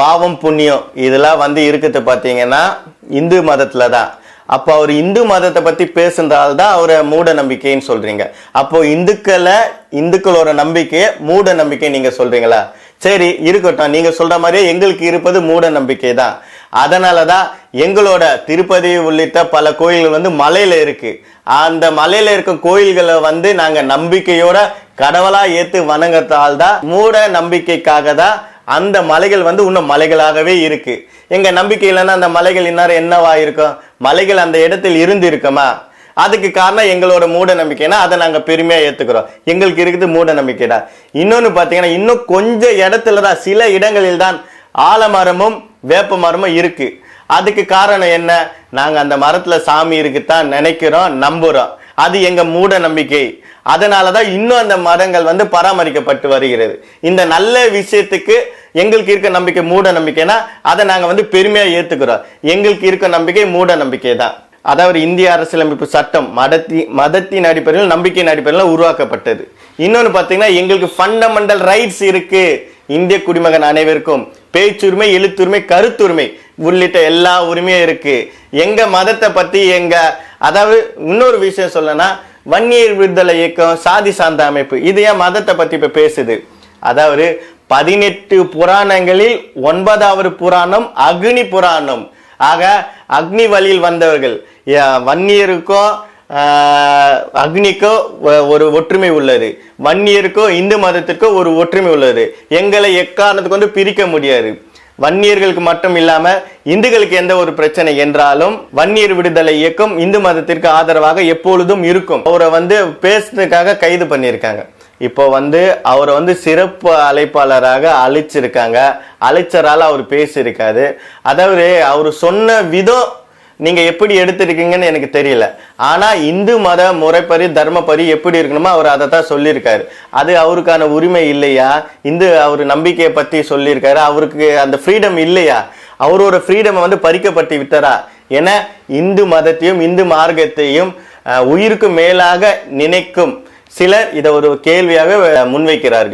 பாவம் புண்ணியம் இதெல்லாம் வந்து இருக்குது பார்த்தீங்கன்னா இந்து மதத்தில் தான். அப்போ அவர் இந்து மதத்தை பற்றி பேசுனதால் தான் அவரை மூட நம்பிக்கைன்னு சொல்கிறீங்க அப்போது இந்துக்களை இந்துக்களோட நம்பிக்கையை மூட நம்பிக்கை நீங்கள் சொல்கிறீங்களா சரி இருக்கட்டும். நீங்கள் சொல்கிற மாதிரியே எங்களுக்கு இருப்பது மூட நம்பிக்கை தான். அதனால தான் எங்களோட திருப்பதி உள்ளிட்ட பல கோயில்கள் வந்து மலையில் இருக்குது அந்த மலையில் இருக்க கோயில்களை வந்து நாங்கள் நம்பிக்கையோட கடவுளாக ஏற்று வணங்கத்தால் தான் மூட நம்பிக்கைக்காக தான் அந்த மலைகள் வந்து இன்னும் மலைகளாகவே இருக்கு. எங்க நம்பிக்கை இல்லைன்னா அந்த மலைகள் இந்நேரம் என்னவா இருக்கும் மலைகள் அந்த இடத்தில் இருந்து இருக்குமா அதுக்கு காரணம் எங்களோட மூட நம்பிக்கைனா அதை நாங்கள் பெருமையாக ஏற்றுக்கிறோம் எங்களுக்கு இருக்குது மூட நம்பிக்கை தான். பார்த்தீங்கன்னா இன்னும் கொஞ்சம் இடத்துல தான் சில இடங்களில் தான் ஆலமரமும் வேப்ப மரமும் இருக்குது அதுக்கு காரணம் என்ன? நாங்கள் அந்த மரத்தில் சாமி இருக்குத்தான் நினைக்கிறோம் நம்புகிறோம் அது எங்க மூட நம்பிக்கை. அதனாலதான் இன்னும் அந்த மரங்கள் வந்து பராமரிக்கப்பட்டு வருகிறது. இந்த நல்ல விஷயத்துக்கு எங்களுக்கு இருக்க நம்பிக்கை மூட நம்பிக்கைனா அதை நாங்கள் வந்து பெருமையாக ஏற்றுக்கிறோம் எங்களுக்கு இருக்க நம்பிக்கை மூட நம்பிக்கை தான். அதாவது இந்திய அரசியலமைப்பு சட்டம் மதத்தி மதத்தின் அடிப்படையில் நம்பிக்கையின் அடிப்படையில் உருவாக்கப்பட்டது. இன்னொன்று பார்த்தீங்கன்னா எங்களுக்கு ஃபண்டமெண்டல் ரைட்ஸ் இருக்கு. இந்திய குடிமகன் அனைவருக்கும். பேச்சுரிமை எழுத்துரிமை கருத்துரிமை உள்ளிட்ட எல்லா உரிமையும் இருக்கு. எங்க மதத்தை பத்தி எங்க அதாவது இன்னொரு விஷயம் சொல்லனா வன்னியர் விடுதலை இயக்கம் சாதி சார்ந்த அமைப்பு இது ஏன் மதத்தை பத்தி இப்ப பேசுது? அதாவது பதினெட்டு புராணங்களில் ஒன்பதாவது புராணம் அக்னி புராணம். ஆக அக்னி வழியில் வந்தவர்கள் வன்னியருக்கும் அக்னிக்கோ ஒரு ஒற்றுமை உள்ளது. வன்னியருக்கோ இந்து மதத்திற்கோ ஒரு ஒற்றுமை உள்ளது. எங்களை எக்காரணத்துக்கு வந்து பிரிக்க முடியாது. வன்னியர்களுக்கு மட்டும் இல்லாம இந்துக்களுக்கு எந்த ஒரு பிரச்சனை என்றாலும் வன்னியர் விடுதலை இயக்கம் இந்து மதத்திற்கு ஆதரவாக எப்பொழுதும் இருக்கும். அவரை வந்து பேசுறதுக்காக கைது பண்ணியிருக்காங்க. இப்போ வந்து அவரை வந்து சிறப்பு அழைப்பாளராக அழைச்சிருக்காங்க. அழைச்சரால் அவர் பேசியிருக்காரு. அதாவது அவர் சொன்ன விதம் நீங்கள் எப்படி எடுத்திருக்கீங்கன்னு எனக்கு தெரியல. ஆனால் இந்து மத முறைப்படி தர்மப்படி எப்படி இருக்கணுமோ அவர் அதை தான் சொல்லியிருக்காரு. அது அவருக்கான உரிமை இல்லையா? இந்து அவர் நம்பிக்கையை பற்றி சொல்லியிருக்காரு. அவருக்கு அந்த ஃப்ரீடம் இல்லையா? அவரோட ஃப்ரீடமை வந்து பறிக்கப்பட்டு விட்டாரா என இந்து மதத்தையும் இந்து மார்க்கத்தையும் உயிருக்கு மேலாக நினைக்கும் சிலர் இதை ஒரு கேள்வியாக முன்வைக்கிறார்கள்.